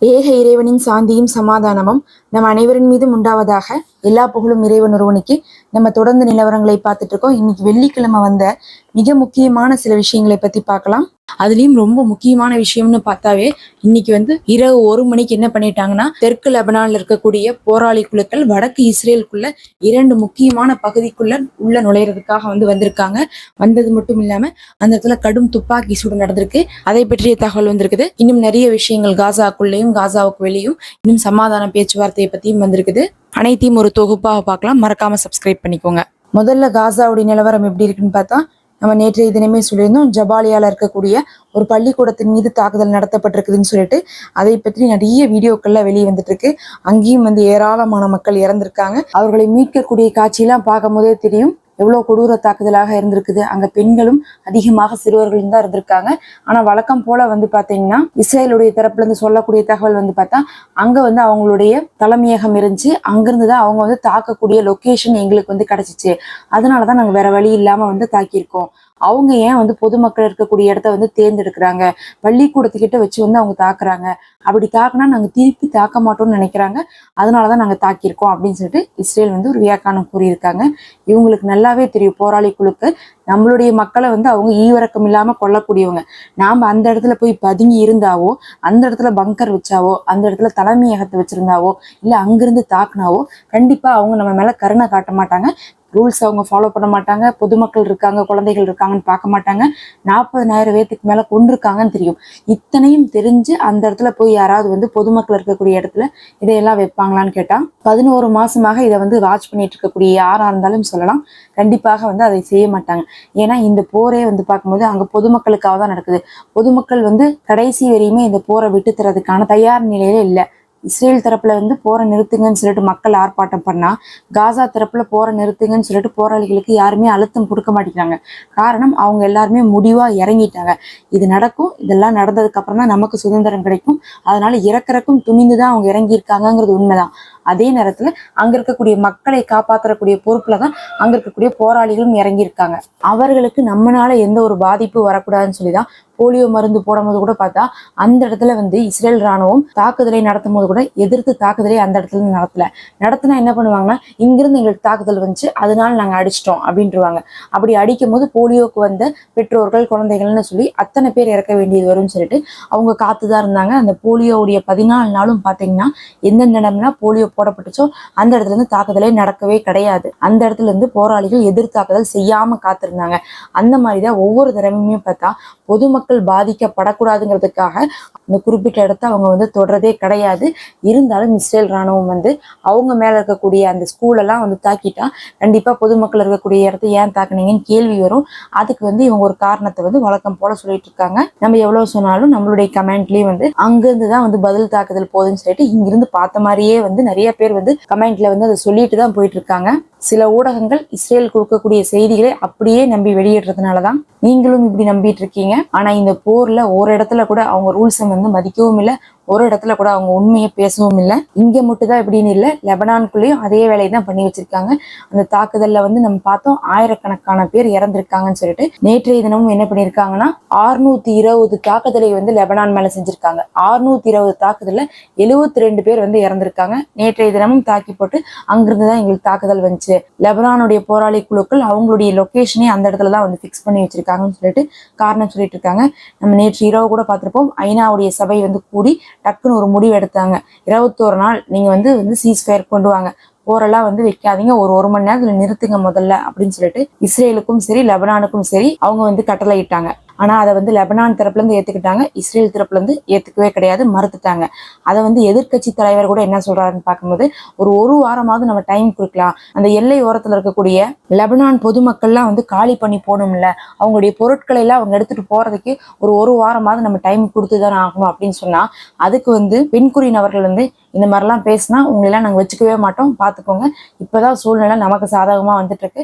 ஏக இறைவனின் சாந்தியும் சமாதானமும் நம் அனைவரின் மீதும் உண்டாவதாக எல்லா புகழும் இறைவன் ஒருவனுக்கு. நம்ம தொடர்ந்து நிலவரங்களை பார்த்துட்டு இருக்கோம். இன்னைக்கு வெள்ளிக்கிழமை வந்த மிக முக்கியமான சில விஷயங்களை பத்தி பார்க்கலாம். அதுலயும் ரொம்ப முக்கியமான விஷயம்னு பார்த்தாவே இன்னைக்கு வந்து இரவு ஒரு மணிக்கு என்ன பண்ணிட்டாங்கன்னா தெற்கு லெபனான்ல இருக்கக்கூடிய போராளி குழுக்கள் வடக்கு இஸ்ரேலுக்குள்ள இரண்டு முக்கியமான பகுதிக்குள்ள உள்ள நுழையிறதுக்காக வந்து வந்திருக்காங்க. வந்தது மட்டும் இல்லாம அந்த இடத்துல கடும் துப்பாக்கி சூடு நடந்திருக்கு. அதை பற்றிய தகவல் வந்திருக்குது. இன்னும் நிறைய விஷயங்கள் காசாக்குள்ளேயும் காசாவுக்கு வெளியும் இன்னும் சமாதான பேச்சுவார்த்தையை பத்தியும் வந்திருக்குது. அனைத்தையும் ஒரு தொகுப்பாக பார்க்கலாம். மறக்காம சப்ஸ்கிரைப் பண்ணிக்கோங்க. முதல்ல காசாவுடைய நிலவரம் எப்படி இருக்குன்னு பார்த்தா நம்ம நேற்றைய தினமே சொல்லியிருந்தோம் ஜபாலியால இருக்கக்கூடிய ஒரு பள்ளிக்கூடத்தின் மீது தாக்குதல் நடத்தப்பட்டிருக்குதுன்னு சொல்லிட்டு அதை பற்றி நிறைய வீடியோக்கள்லாம் வெளியே வந்துட்டு இருக்கு அங்கேயும் வந்து ஏராளமான மக்கள் இறந்திருக்காங்க. அவர்களை மீட்கக்கூடிய காட்சியெல்லாம் பார்க்கும் போதே தெரியும். எவ்வளோ கொடூர தாக்குதலாக இருந்திருக்குது. அங்க பெண்களும் அதிகமாக சிறுவர்களும் தான் இருந்திருக்காங்க. ஆனா வழக்கம் போல வந்து பாத்தீங்கன்னா இஸ்ரேலுடைய தரப்புல இருந்து சொல்லக்கூடிய தகவல் வந்து பார்த்தா அங்க வந்து அவங்களுடைய தலைமையகம் இருந்துச்சு. அங்கேருந்து தான் அவங்க வந்து தாக்கக்கூடிய லொகேஷன் எங்களுக்கு வந்து கிடைச்சிச்சு. அதனாலதான் நாங்க வேற வழி இல்லாம வந்து தாக்கியிருக்கோம். அவங்க ஏன் வந்து பொதுமக்கள் இருக்கக்கூடிய இடத்த வந்து தேர்ந்தெடுக்கிறாங்க? பள்ளிக்கூடத்துக்கிட்ட வச்சு வந்து அவங்க தாக்குறாங்க. அப்படி தாக்குனா நாங்க திருப்பி தாக்க மாட்டோம்னு நினைக்கிறாங்க. அதனாலதான் நாங்க தாக்கியிருக்கோம் அப்படின்னு சொல்லிட்டு இஸ்ரேல் வந்து ஒரு வியாக்கானம் கூறியிருக்காங்க. இவங்களுக்கு நல்லாவே தெரியும். போராளி குழுக்கு நம்மளுடைய மக்களை வந்து அவங்க ஈவிரக்கம் இல்லாம கொல்லக்கூடியவங்க. நாம அந்த இடத்துல போய் பதுங்கி இருந்தாவோ அந்த இடத்துல பங்கர் வச்சாவோ அந்த இடத்துல தலைமையகத்தை வச்சிருந்தாவோ இல்ல அங்கிருந்து தாக்குனாவோ கண்டிப்பா அவங்க நம்ம மேல கருணை காட்ட மாட்டாங்க. ரூல்ஸ் அவங்க ஃபாலோ பண்ண மாட்டாங்க. பொதுமக்கள் இருக்காங்க குழந்தைகள் இருக்காங்கன்னு பார்க்க மாட்டாங்க. நாற்பதனாயிரம் பேத்துக்கு மேலே கொண்டிருக்காங்கன்னு தெரியும். இத்தனையும் தெரிஞ்சு அந்த இடத்துல போய் யாராவது வந்து பொதுமக்கள் இருக்கக்கூடிய இடத்துல இதையெல்லாம் வைப்பாங்களான்னு கேட்டால் பதினோரு மாசமாக இதை வந்து வாட்ச் பண்ணிட்டு இருக்கக்கூடிய யாராக இருந்தாலும் சொல்லலாம். கண்டிப்பாக வந்து அதை செய்ய மாட்டாங்க. ஏன்னா இந்த போரே வந்து பார்க்கும்போது அங்கே பொதுமக்களுக்காக தான் நடக்குது. பொதுமக்கள் வந்து கடைசி வரையுமே இந்த போரை விட்டு தயார் நிலையில இல்லை. இஸ்ரேல் தரப்புல வந்து போரை நிறுத்துங்கன்னு சொல்லிட்டு மக்கள் ஆர்ப்பாட்டம் பண்ணா காசா தரப்புல போரை நிறுத்துங்கன்னு சொல்லிட்டு போராளிகளுக்கு யாருமே அழுத்தம் கொடுக்க மாட்டேங்கிறாங்க. காரணம் அவங்க எல்லாருமே முடிவா இறங்கிட்டாங்க. இது நடக்கும் இதெல்லாம் நடந்ததுக்கு அப்புறம் தான் நமக்கு சுதந்திரம் கிடைக்கும். அதனால இறக்குறக்கும் துணிந்து தான் அவங்க இறங்கியிருக்காங்கிறது உண்மைதான். அதே நேரத்துல அங்க இருக்கக்கூடிய மக்களை காப்பாற்றக்கூடிய பொறுப்புல தான் அங்க இருக்கக்கூடிய போராளிகளும் இறங்கியிருக்காங்க. அவர்களுக்கு நம்மளால எந்த ஒரு பாதிப்பு வரக்கூடாதுன்னு சொல்லி தான் போலியோ மருந்து போடும்போது கூட பார்த்தா அந்த இடத்துல வந்து இஸ்ரேல் ராணுவம் தாக்குதலை நடத்தும் போது கூட எதிர்த்து தாக்குதலை அந்த இடத்துல நடத்தல. நடத்தினா என்ன பண்ணுவாங்கன்னா இங்கிருந்து எங்களுக்கு தாக்குதல் வந்துச்சு அதனால நாங்க அடிச்சிட்டோம் அப்படின்ட்டுருவாங்க அப்படி அடிக்கும் போது போலியோக்கு வந்த பெற்றோர்கள் குழந்தைகள்னு சொல்லி அத்தனை பேர் இறக்க வேண்டியது வரும்னு சொல்லிட்டு அவங்க காத்துதான் இருந்தாங்க. அந்த போலியோவுடைய பதினாலு நாளும் பாத்தீங்கன்னா எந்தெந்த இடம்னா போலியோ போடப்பட்டுச்சோ அந்த இடத்துல இருந்து தாக்குதலே நடக்கவே கிடையாது. அந்த இடத்துல இருந்து போராளிகள் எதிர் தாக்குதல் செய்யாம காத்திருந்தாங்க. அந்த மாதிரிதான் ஒவ்வொரு தடவையுமே பார்த்தா பொதுமக்கள் பாதிக்கப்படக்கூடாதுங்கிறதுக்காக அந்த குறிப்பிட்ட இடத்த அவங்க வந்து தொடரதே கிடையாது. இருந்தாலும் இஸ்ரேல் ராணுவம் வந்து அவங்க மேல இருக்கக்கூடிய அந்த ஸ்கூலெல்லாம் வந்து தாக்கிட்டா கண்டிப்பா பொதுமக்கள் இருக்கக்கூடிய இடத்த ஏன் தாக்குனீங்கன்னு கேள்வி வரும். அதுக்கு வந்து இவங்க ஒரு காரணத்தை வந்து வழக்கம் போல சொல்லிட்டு இருக்காங்க. நம்ம எவ்வளவு சொன்னாலும் நம்மளுடைய கமெண்ட்லயும் வந்து அங்கிருந்து தான் வந்து பதில் தாக்குதல் போகுதுன்னு சொல்லிட்டு இங்கிருந்து பார்த்த மாதிரியே வந்து நிறைய பேர் வந்து கமெண்ட்ல வந்து அதை சொல்லிட்டு தான் போயிட்டு இருக்காங்க. சில ஊடகங்கள் இஸ்ரேல் கொடுக்கக்கூடிய செய்திகளை அப்படியே நம்பி வெளியிடுறதுனால தான் நீங்களும் இப்படி நம்பிட்டு இருக்கீங்க. ஆனா இந்த போர்ல ஒரு இடத்துல கூட அவங்க ரூல்ஸை வந்து மதிக்கவும் இல்லை. ஒரு இடத்துல கூட அவங்க உண்மையை பேசவும் இல்லை. இங்கே மட்டும் தான் இப்படின்னு இல்லை லெபனான்குள்ளேயும் அதே வேலையை தான் பண்ணி வச்சிருக்காங்க. அந்த தாக்குதலில் வந்து நம்ம பார்த்தோம் ஆயிரக்கணக்கான பேர் இறந்திருக்காங்கன்னு சொல்லிட்டு நேற்றைய தினமும் என்ன பண்ணியிருக்காங்கன்னா ஆறுநூத்தி இருபது தாக்குதலை வந்து லெபனான் மேலே செஞ்சிருக்காங்க. ஆறுநூத்தி இருபது தாக்குதலில் எழுபத்தி ரெண்டு பேர் வந்து இறந்திருக்காங்க. நேற்றைய தினமும் தாக்கி போட்டு அங்கிருந்து தான் எங்களுக்கு தாக்குதல் வந்துச்சு. லெபனானுடைய போராளி குழுக்கள் அவங்களுடைய லொக்கேஷனே அந்த இடத்துல தான் வந்து ஃபிக்ஸ் பண்ணி வச்சிருக்காங்கன்னு சொல்லிட்டு காரணம் சொல்லிட்டு இருக்காங்க. நம்ம நேற்று இரவு கூட பார்த்துருப்போம் ஐநாவுடைய சபை வந்து கூடி டக்குன்னு ஒரு முடிவு எடுத்தாங்க. இருபத்தோரு நாள் நீங்கள் வந்து வந்து சீஸ் ஃபயர் கொண்டு வாங்க. போரெல்லாம் வந்து வைக்காதீங்க. ஒரு ஒரு மணி நேரத்தில் நிறுத்துங்க முதல்ல அப்படின்னு சொல்லிட்டு இஸ்ரேலுக்கும் சரி லெபனானுக்கும் சரி அவங்க வந்து கட்டளை ஆனால் அதை வந்து லெபனான் தரப்புலேருந்து ஏற்றுக்கிட்டாங்க இஸ்ரேல் தரப்புலேருந்து ஏற்றுக்கவே கிடையாது மறுத்துட்டாங்க. அதை வந்து எதிர்க்கட்சி தலைவர் கூட என்ன சொல்கிறாருன்னு பார்க்கும்போது ஒரு ஒரு வாரமாவது நம்ம டைம் கொடுக்கலாம். அந்த எல்லை ஓரத்தில் இருக்கக்கூடிய லெபனான் பொதுமக்கள்லாம் வந்து காலி பண்ணி போகணும்ல. அவங்களுடைய பொருட்களை எல்லாம் அவங்க எடுத்துகிட்டு போகிறதுக்கு ஒரு ஒரு வாரமாவது நம்ம டைம் கொடுத்து தானே ஆகணும் அப்படின்னு சொன்னால் அதுக்கு வந்து பெண்குறியின் அவர்கள் வந்து இந்த மாதிரிலாம் பேசினா உங்களெல்லாம் நாங்கள் வச்சுக்கவே மாட்டோம். பார்த்துக்கோங்க. இப்போதான் சூழ்நிலை நமக்கு சாதகமாக வந்துட்டு இருக்கு.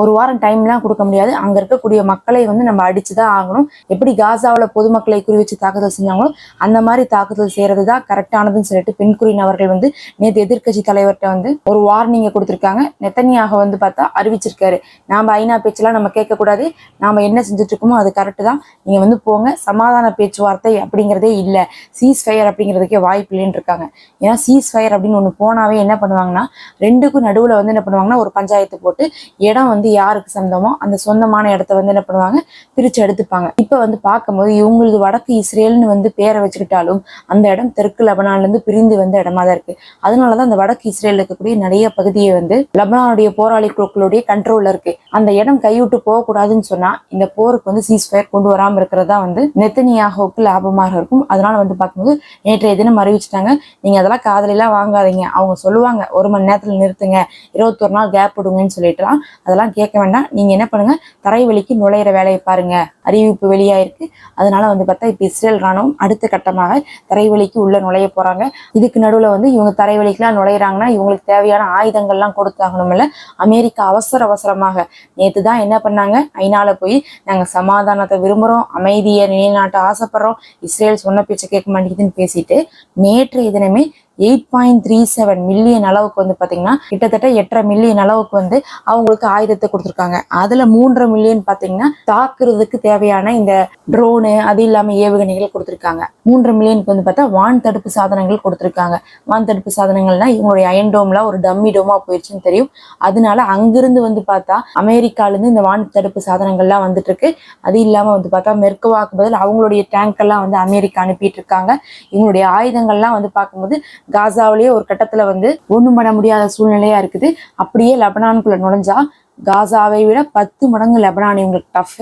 ஒரு வாரம் டைம்லாம் கொடுக்க முடியாது. அங்க இருக்கக்கூடிய மக்களை வந்து நம்ம அடிச்சுதான் ஆகணும். எப்படி காசாவில் பொதுமக்களை குறி வச்சு தாக்குதல் செஞ்சாங்களோ அந்த மாதிரி தாக்குதல் செய்யறது தான் கரெக்டானதுன்னு சொல்லிட்டு பெண்குறியின் அவர்கள் வந்து நேற்று எதிர்க்கட்சி தலைவர்கிட்ட வந்து ஒரு வார்னிங்கை கொடுத்துருக்காங்க. நெத்தனியாக வந்து பார்த்தா அறிவிச்சிருக்காரு. நாம ஐநா பேச்செல்லாம் நம்ம கேட்கக்கூடாது. நாம என்ன செஞ்சுட்டு இருக்கோமோ அது கரெக்டு தான். நீங்க வந்து போங்க. சமாதான பேச்சுவார்த்தை அப்படிங்கிறதே இல்லை. சீஸ் ஃபயர் அப்படிங்கிறதுக்கே வாய்ப்பு இல்லைன்னு இருக்காங்க. ஏன்னா சீஸ் ஃபயர் அப்படின்னு ஒன்று போனாவே என்ன பண்ணுவாங்கன்னா ரெண்டுக்கும் நடுவில் வந்து என்ன பண்ணுவாங்கன்னா ஒரு பஞ்சாயத்து போட்டு இடம் வந்து வந்து யாருக்கு சொந்தமோ அந்த சொந்தமான இடத்த வந்து என்ன பண்ணுவாங்க? பிரித்து எடுத்துப்பாங்க. இப்போ வந்து பார்க்கும்போது இவங்களது வடக்கு இஸ்ரேல்னு வந்து பேரை வச்சுக்கிட்டாலும் அந்த இடம் தெற்கு லெபனான்லேருந்து பிரிந்து வந்த இடமா தான் இருக்கு. அதனால தான் அந்த வடக்கு இஸ்ரேல் இருக்கக்கூடிய நிறைய பகுதியை வந்து லெபனானுடைய போராளி குழுக்களுடைய கண்ட்ரோல்ல இருக்கு. அந்த இடம் கைவிட்டு போகக்கூடாதுன்னு சொன்னா இந்த போருக்கு வந்து சீஸ்ஃபயர் கொண்டு வராமல் இருக்கிறதா வந்து நெத்தனியாகவுக்கு லாபமாக இருக்கும். அதனால வந்து பார்க்கும்போது நேற்றைய தினம் அறிவிச்சிட்டாங்க. நீங்க அதெல்லாம் காதலெல்லாம் வாங்காதீங்க. அவங்க சொல்லுவாங்க ஒரு மணி நேரத்துல நிறுத்துங்க. இருபத்தொரு நாள் கேப் விடுங்கன்னு சொல்லிட்டுலாம். அதெல்லாம் கேட்க வேண்டாம். நீங்க என்ன பண்ணுங்க? தரைவழிக்கு நுழையிற வேலையை பாருங்க. அறிவிப்பு வெளியாயிருக்கு அதனால வந்து பார்த்தா இப்போ இஸ்ரேல் ராணுவம் அடுத்த கட்டமாக தரைவெளிக்கு உள்ள நுழைய போறாங்க. இதுக்கு நடுவில் வந்து இவங்க தரைவழிக்கெல்லாம் நுழையிறாங்கன்னா இவங்களுக்கு தேவையான ஆயுதங்கள்லாம் கொடுத்தாகணும்ல. அமெரிக்கா அவசர அவசரமாக நேற்று தான் என்ன பண்ணாங்க? ஐநால போய் நாங்கள் சமாதானத்தை விரும்புகிறோம் அமைதியை நிலைநாட்ட ஆசைப்படுறோம். இஸ்ரேல் சொன்ன பேச்சை கேட்க மாட்டேங்குதுன்னு பேசிட்டு நேற்றைய தினமே eight point three seven million அளவுக்கு வந்து பார்த்தீங்கன்னா கிட்டத்தட்ட எட்டரை மில்லியன் அளவுக்கு வந்து அவங்களுக்கு ஆயுதத்தை கொடுத்துருக்காங்க. அதில் மூன்றரை மில்லியன் பார்த்தீங்கன்னா தாக்குறதுக்கு தேவையான இந்த ட்ரோனு அது இல்லாமல் ஏவுகணைகள் கொடுத்துருக்காங்க. மூன்றரை மில்லியனுக்கு வந்து பார்த்தா வான் தடுப்பு சாதனங்கள் கொடுத்துருக்காங்க. வான் தடுப்பு சாதனங்கள்னா இவங்களுடைய அயன் ஒரு டம்மி டோமா போயிடுச்சுன்னு தெரியும். அதனால அங்கிருந்து வந்து பார்த்தா அமெரிக்காலேருந்து இந்த வான் தடுப்பு சாதனங்கள்லாம் வந்துட்டு இருக்கு அது இல்லாமல் வந்து பார்த்தா மெர்கவாக்கு பதில் அவங்களுடைய டேங்க் எல்லாம் வந்து அமெரிக்கா அனுப்பிட்டு இருக்காங்க. இவங்களுடைய ஆயுதங்கள்லாம் வந்து பார்க்கும்போது காசாவிலேயே ஒரு கட்டத்துல வந்து ஒன்றும் பண்ண முடியாத சூழ்நிலையா இருக்குது. அப்படியே லெபனானுக்குள்ள நுழைஞ்சா காசாவை விட பத்து மடங்கு லெபனான் இவங்களுக்கு டஃப்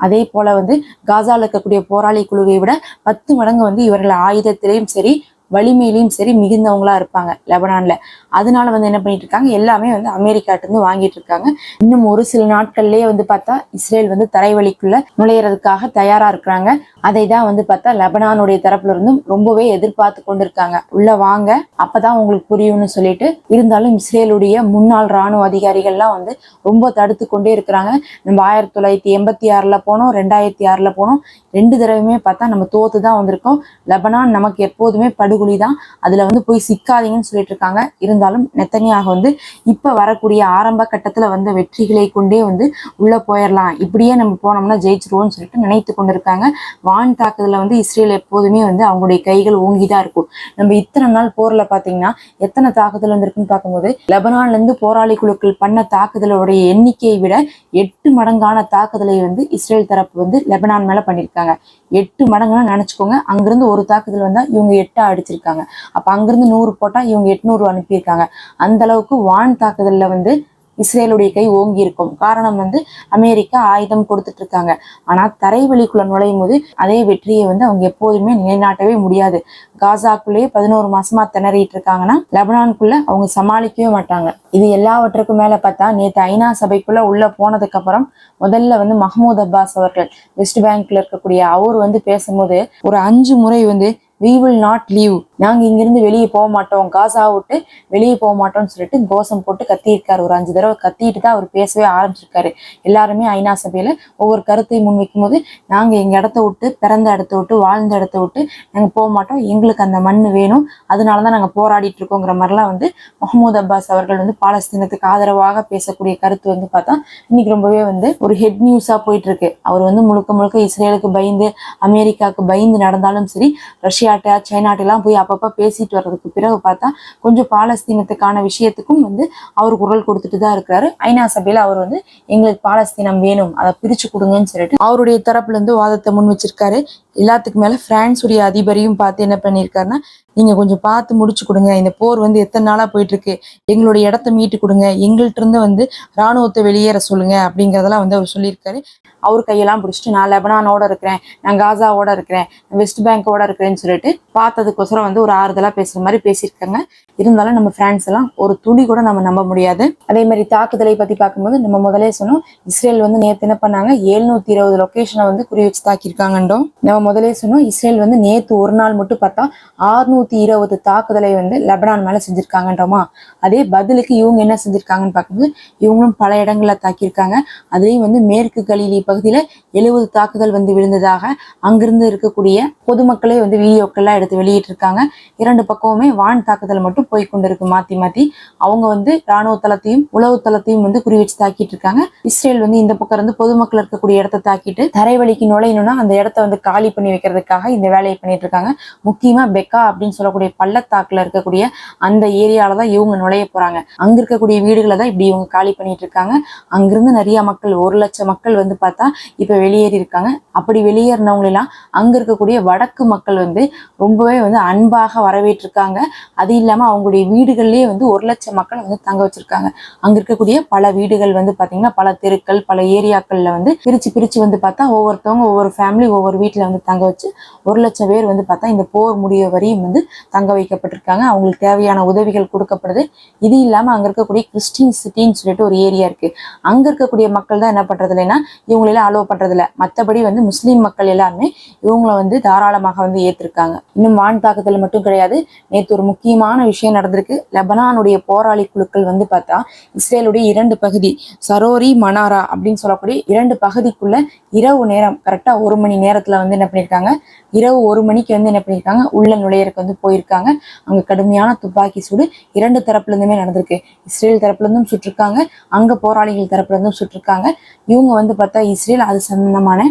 அதே போல வந்து காசால இருக்கக்கூடிய போராளி குழுவை விட பத்து மடங்கு வந்து இவர்கள் ஆயுதத்திலையும் சரி வலிமையிலையும் சரி மிகுந்தவங்களா இருப்பாங்க லெபனான்ல. அதனால வந்து என்ன பண்ணிட்டு இருக்காங்க? எல்லாமே வந்து அமெரிக்காட்ட இருந்து வாங்கிட்டு இருக்காங்க. இன்னும் ஒரு சில நாட்கள்லயே வந்து பார்த்தா இஸ்ரேல் வந்து தரைவழிக்குள்ள நுழையிறதுக்காக தயாரா இருக்கிறாங்க. அதை தான் வந்து பார்த்தா லெபனானுடைய தரப்புல இருந்தும் ரொம்பவே எதிர்பார்த்து கொண்டிருக்காங்க. உள்ள வாங்க அப்பதான் உங்களுக்கு புரியும்னு சொல்லிட்டு இருந்தாலும் இஸ்ரேலுடைய முன்னாள் ராணுவ அதிகாரிகள்லாம் வந்து ரொம்ப தடுத்து கொண்டே இருக்கிறாங்க. நம்ம ஆயிரத்தி தொள்ளாயிரத்தி எண்பத்தி ஆறுல போனோம் ரெண்டாயிரத்தி ஆறுல போனோம். ரெண்டு தடவையுமே பார்த்தா நம்ம தோத்து தான் வந்திருக்கோம். லெபனான் நமக்கு எப்போதுமே படுகொலி தான் அதுல வந்து போய் சிக்காதீங்கன்னு சொல்லிட்டு இருக்காங்க. இருந்தாலும் நெத்தனியாக வந்து இப்ப வரக்கூடிய ஆரம்ப கட்டத்துல வந்த வெற்றிகளை கொண்டே வந்து உள்ள போயிடலாம் இப்படியே நம்ம போனோம்னா ஜெயிச்சிருவோம்னு சொல்லிட்டு நினைத்து கொண்டிருக்காங்க. வான் தாக்குதல வந்து இஸ்ரேல் எப்போதுமே வந்து அவங்களுடைய கைகள் ஓங்கி தான் இருக்கும். நம்ம இத்தனை நாள் போர்ல பாத்தீங்கன்னா எத்தனை தாக்குதல் வந்திருக்குன்னு பார்க்கும்போது லெபனான்ல இருந்து போராளி குழுக்கள் பண்ண தாக்குதலோடைய எண்ணிக்கையை விட எட்டு மடங்கான தாக்குதலை வந்து இஸ்ரேல் தரப்பு வந்து லெபனான் மேல பண்ணியிருக்காங்க. எட்டு மடங்குன்னு நினைச்சுக்கோங்க. அங்கிருந்து ஒரு தாக்குதல் வந்தா இவங்க எட்டா வச்சிருக்காங்க அப்ப அங்கிருந்து நூறு போட்டா இவங்க எட்நூறு அனுப்பியிருக்காங்க. அந்த அளவுக்கு வான் தாக்குதல்ல வந்து இஸ்ரேலுடைய கை ஓங்கி இருக்கும். காரணம் வந்து அமெரிக்கா ஆயுதம் கொடுத்துட்டு இருக்காங்க. ஆனா தரைவழிக்குள்ள நுழையும் போது அதே வெற்றியை வந்து அவங்க எப்போதுமே நிலைநாட்டவே முடியாது. காசாக்குள்ளேயே பதினோரு மாசமா திணறிட்டு இருக்காங்கன்னா லெபனான்குள்ள அவங்க சமாளிக்கவே மாட்டாங்க. இது எல்லாவற்றுக்கும் மேல பார்த்தா நேத்து ஐநா சபைக்குள்ள உள்ள போனதுக்கு அப்புறம் முதல்ல வந்து மஹமூத் அப்பாஸ் அவர்கள் வெஸ்ட் பேங்க்ல இருக்கக்கூடிய அவர் வந்து பேசும்போது ஒரு அஞ்சு முறை வந்து we will not leave. நாங்கள் இங்கிருந்து வெளியே போக மாட்டோம். காசா விட்டு வெளியே போக மாட்டோம்னு சொல்லிட்டு கோஷம் போட்டு கத்தியிருக்காரு. ஒரு அஞ்சு தடவை கத்திட்டு தான் அவர் பேசவே ஆரம்பிச்சிருக்காரு. எல்லாருமே ஐநா சபையில் ஒவ்வொரு கருத்தை முன்வைக்கும் போது நாங்கள் எங்கள் இடத்த விட்டு பிறந்த இடத்த விட்டு வாழ்ந்த இடத்த விட்டு நாங்கள் போக மாட்டோம். எங்களுக்கு அந்த மண் வேணும். அதனால தான் நாங்கள் போராடிட்டு இருக்கோங்கிற மாதிரிலாம் வந்து முகமது அப்பாஸ் அவர்கள் வந்து பாலஸ்தீனத்துக்கு ஆதரவாக பேசக்கூடிய கருத்து வந்து பார்த்தா இன்னைக்கு ரொம்பவே வந்து ஒரு ஹெட் நியூஸாக போயிட்டு இருக்கு அவர் வந்து முழுக்க முழுக்க இஸ்ரேலுக்கு பயந்து அமெரிக்காவுக்கு பயந்து நடந்தாலும் சரி ரஷ்யாட்ட சைனாட்டெல்லாம் போய் அப்பப்போ பேசிட்டு வர்றதுக்கு பிறகு பார்த்தா கொஞ்சம் பாலஸ்தீனத்துக்கான விஷயத்துக்கும் வந்து அவர் குரல் கொடுத்துட்டு தான் இருக்கிறாரு ஐநா சபையில் அவர் வந்து எங்களுக்கு பாலஸ்தீனம் வேணும் அதை பிரிச்சு கொடுங்கன்னு சொல்லிட்டு அவருடைய தரப்புல இருந்து வாதத்தை முன் வச்சிருக்காரு. எல்லாத்துக்கு மேல பிரான்ஸுடைய அதிபரையும் பார்த்து என்ன பண்ணியிருக்காருன்னா நீங்க கொஞ்சம் பார்த்து முடிச்சு கொடுங்க இந்த போர் வந்து எத்தனை நாளா போயிட்டு இருக்கு எங்களுடைய இடத்த மீட்டு கொடுங்க எங்கள்கிட்ட இருந்து வந்து ராணுவத்தை வெளியேற சொல்லுங்க அப்படிங்கறதெல்லாம் வந்து அவர் சொல்லியிருக்காரு. அவர் கையெல்லாம் பிடிச்சிட்டு நான் லெபனானோட இருக்கிறேன் நான் காசாவோட இருக்கிறேன் வெஸ்ட் பேங்கோட இருக்கிறேன்னு சொல்லிட்டு பார்த்ததுக்கோசரம் வந்து ஒரு ஆறுதலா பேசுற மாதிரி பேசியிருக்காங்க. இருந்தாலும் நம்ம பிரான்ஸ் எல்லாம் ஒரு துளி கூட நம்ம நம்ப முடியாது. அதே மாதிரி தாக்குதலை பத்தி பார்க்கும்போது நம்ம முதலே சொன்னோம் இஸ்ரேல் வந்து நேத்து என்ன பண்ணாங்க? எழுநூத்தி இருபது லொகேஷனை வந்து குறி வச்சு தாக்கியிருக்காங்கன்றோம். நம்ம முதலே சொன்னோம் இஸ்ரேல் வந்து நேத்து ஒரு நாள் மட்டும் பார்த்தா ஆறுநூத்தி இருபது தாக்குதலை வந்து லெபனான் மேல செஞ்சிருக்காங்கன்றோமா? அதே பதிலுக்கு இவங்க என்ன செஞ்சிருக்காங்கன்னு பார்க்கும்போது இவங்களும் பல இடங்கள்ல தாக்கியிருக்காங்க. அதுலேயும் வந்து மேற்கு கலிலி பகுதியில எழுபது தாக்குதல் வந்து விழுந்ததாக அங்கிருந்து இருக்கக்கூடிய பொதுமக்களே வந்து வீடியோக்கள்லாம் எடுத்து வெளியிட்டிருக்காங்க. இரண்டு பக்கமுமே வான் தாக்குதல் மட்டும் போய் கொண்டிருக்கு மாத்தி மாத்தி அவங்க வந்து ராணுவ தளத்தையும் உளவு தளத்தையும் வந்து குறி வச்சு தாக்கிட்டு இருக்காங்க. இஸ்ரேல் வந்து இந்த பக்கம் இருந்து பொதுமக்கள் இருக்கக்கூடிய இடத்த தாக்கிட்டு தரைவழிக்கு நுழையணும்னா அந்த இடத்த வந்து காலி பண்ணி வைக்கிறதுக்காக இந்த வேலையை பண்ணிட்டு இருக்காங்க. முக்கியமா பெக்கா அப்படின்னு சொல்லக்கூடிய பள்ளத்தாக்குல இருக்கக்கூடிய அந்த ஏரியால தான் இவங்க நுழைய போறாங்க. அங்க இருக்கக்கூடிய வீடுகளை தான் இப்படி இவங்க காலி பண்ணிட்டு இருக்காங்க. அங்கிருந்து நிறைய மக்கள் ஒரு லட்சம் மக்கள் வந்து பார்த்தா இப்ப வெளியேறி இருக்காங்க. அப்படி வெளியேறினவங்களெல்லாம் அங்க இருக்கக்கூடிய வடக்கு மக்கள் வந்து ரொம்பவே வந்து அன்பாக வரவேற்றிருக்காங்க. அது இல்லாம அவங்களுடைய வீடுகள்லயே வந்து ஒரு லட்சம் மக்கள் வந்து தங்க வச்சிருக்காங்க. அங்க இருக்கக்கூடிய பல வீடுகள் வந்து பாத்தீங்கன்னா பல தெருக்கள் பல ஏரியாக்கள்ல வந்து பிரிச்சு பிரிச்சு வந்து பார்த்தா ஒவ்வொருத்தவங்க ஒவ்வொரு ஃபேமிலி ஒவ்வொரு வீட்டுல வந்து தங்க வச்சு ஒரு லட்சம் பேர் வந்து பார்த்தா இந்த போர் முடிய வரையும் வந்து தங்க வைக்கப்பட்டிருக்காங்க. அவங்களுக்கு தேவையான உதவிகள் கொடுக்கப்படுது. இது இல்லாம அங்க இருக்கக்கூடிய கிறிஸ்டின் சிட்டின்னு சொல்லிட்டு ஒரு ஏரியா இருக்கு. அங்க இருக்கக்கூடிய மக்கள் தான் என்ன பண்றது இல்லைன்னா இவங்களெல்லாம் அலோவ் பண்றது இல்ல மத்தபடி வந்து முஸ்லீம் மக்கள் எல்லாருமே இவங்கள வந்து தாராளமாக வந்து ஏத்திருக்காங்க. இன்னும் வான் தாக்குதல் மட்டும் கிடையாது. நேற்று ஒரு முக்கியமான விஷயம் நடந்திருக்கு. லெபனானுடைய போராளி குழுக்கள் வந்து பார்த்தா இஸ்ரேலுடைய இரண்டு பகுதி சரோரி மனாரா அப்படின்னு சொல்லக்கூடிய இரண்டு பகுதிக்குள்ள இரவு நேரம் கரெக்டா ஒரு மணி நேரத்துல வந்து என்ன பண்ணியிருக்காங்க? இரவு ஒரு மணிக்கு வந்து என்ன பண்ணியிருக்காங்க? உள்ள நுழையருக்கு வந்து போயிருக்காங்க. அங்க கடுமையான துப்பாக்கி சூடு இரண்டு தரப்புல இருந்துமே நடந்திருக்கு. இஸ்ரேல் தரப்புல இருந்தும் சுட்டிருக்காங்க. அங்க போராளிகள் தரப்புல இருந்தும் சுட்டிருக்காங்க. இவங்க வந்து பார்த்தா இஸ்ரேல் அது சம்பந்தமான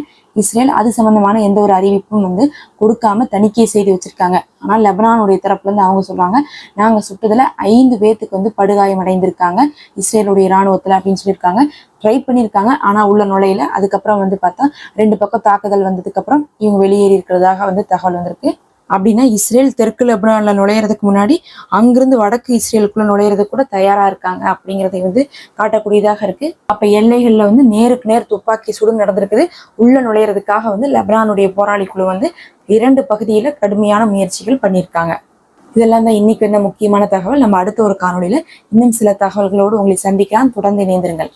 இஸ்ரேல் அது சம்பந்தமான எந்த ஒரு அறிவிப்பும் வந்து கொடுக்காம தணிக்கை செய்து வச்சிருக்காங்க. ஆனால் லெபனானுடைய தரப்புல இருந்து அவங்க சொல்றாங்க நாங்க சுட்டதுல ஐந்து பேர்த்துக்கு வந்து படுகாயம் அடைந்திருக்காங்க. இஸ்ரேலுடைய இராணுவத்துல அப்படின்னு சொல்லியிருக்காங்க. ட்ரை பண்ணியிருக்காங்க. ஆனா உள்ள நுழையில. அதுக்கப்புறம் வந்து பார்த்தா ரெண்டு பக்கம் தாக்குதல் வந்ததுக்கு அப்புறம் இவங்க வெளியேறி இருக்கிறதாக வந்து தகவல் வந்திருக்கு. அப்படின்னா இஸ்ரேல் தெற்கு லெபனான்ல நுழையிறதுக்கு முன்னாடி அங்கிருந்து வடக்கு இஸ்ரேலுக்குள்ள நுழையிறதுக்கு கூட தயாரா இருக்காங்க அப்படிங்கறதை வந்து காட்டக்கூடியதாக இருக்கு. அப்ப எல்லைகள்ல வந்து நேருக்கு நேர் துப்பாக்கி சுடு நடந்திருக்குது. உள்ள நுழையிறதுக்காக வந்து லெபனானுடைய போராளி குழு வந்து இரண்டு பகுதியில கடுமையான முயற்சிகள் பண்ணியிருக்காங்க. இதெல்லாம் தான் இன்னைக்கு வந்த முக்கியமான தகவல். நம்ம அடுத்த ஒரு காணொலியில இன்னும் சில தகவல்களோடு உங்களை சந்திக்கலாம். தொடர்ந்து இணைந்திருங்கள்.